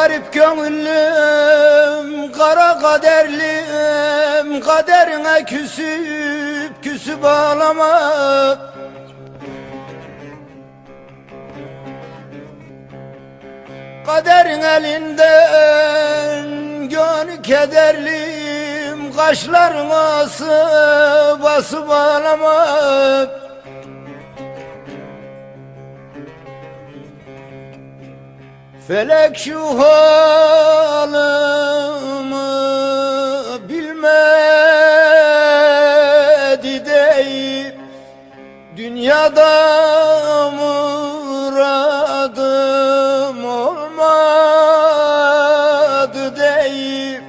garip gönüllüm Kara kaderlim Kaderine küsüp küsüp ağlama. Kaderin elinden gönlü kederlim Kaşlarına asıp basıp ağlama Felek şu halımı bilmedi deyip Dünyada muradım olmadı deyip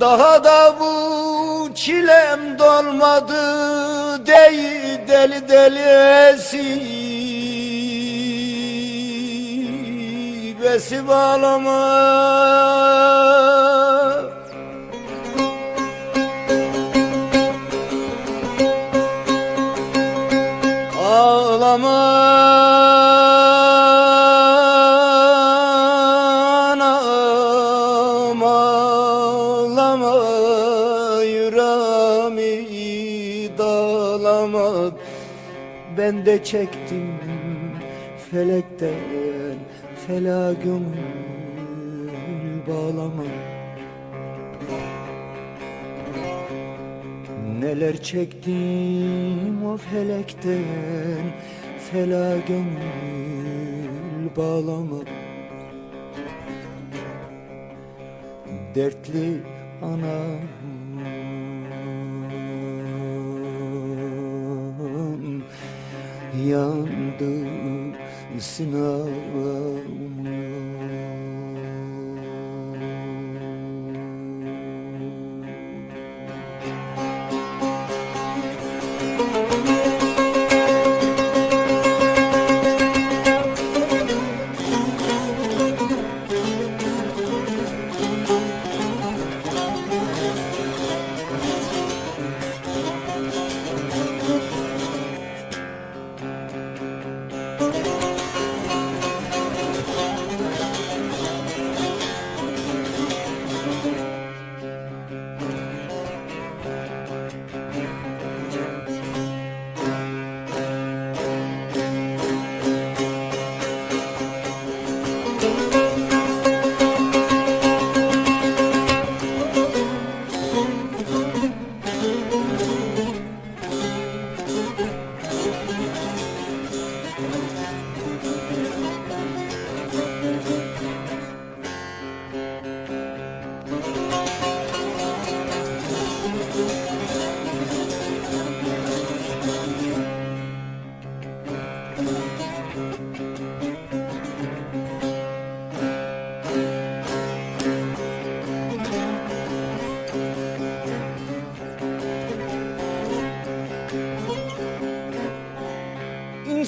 Daha da bu çilem dolmadı deyip deli deli esip Esip ağlama. Ağlama. Anam ağlama Ben de çektim felekten fela gönül bağlama. Neler çektim o felekten Fela gönül bağlama. Dertli anam Yandı sınavım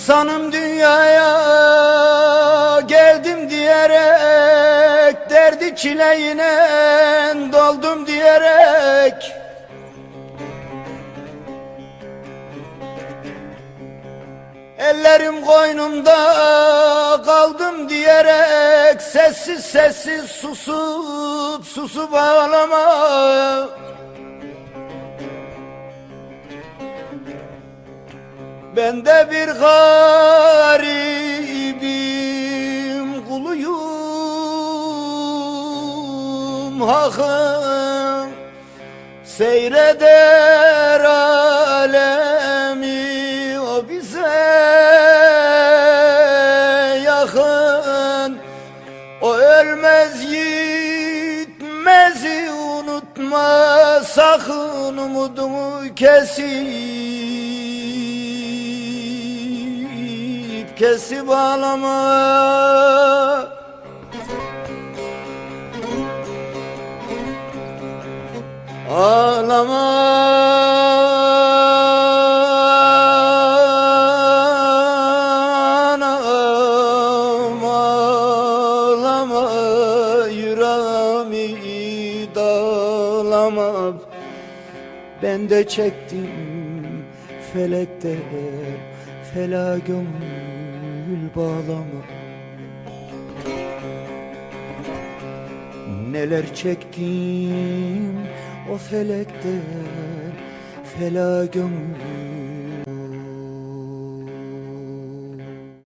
İnsanım dünyaya geldim diyerek Derdi çileğine doldum diyerek. Ellerim koynumda kaldım diyerek Sessiz sessiz susup susup ağlama Ben de bir garibim kuluyum. Hakkım seyreder alemi o bize yakın. O ölmez gitmezi unutma. Sakın umudumu kesip kesip ağlama. Ağlama Ben de çektim felekte fela bağlama Neler çektim o felekten Fela gönlüm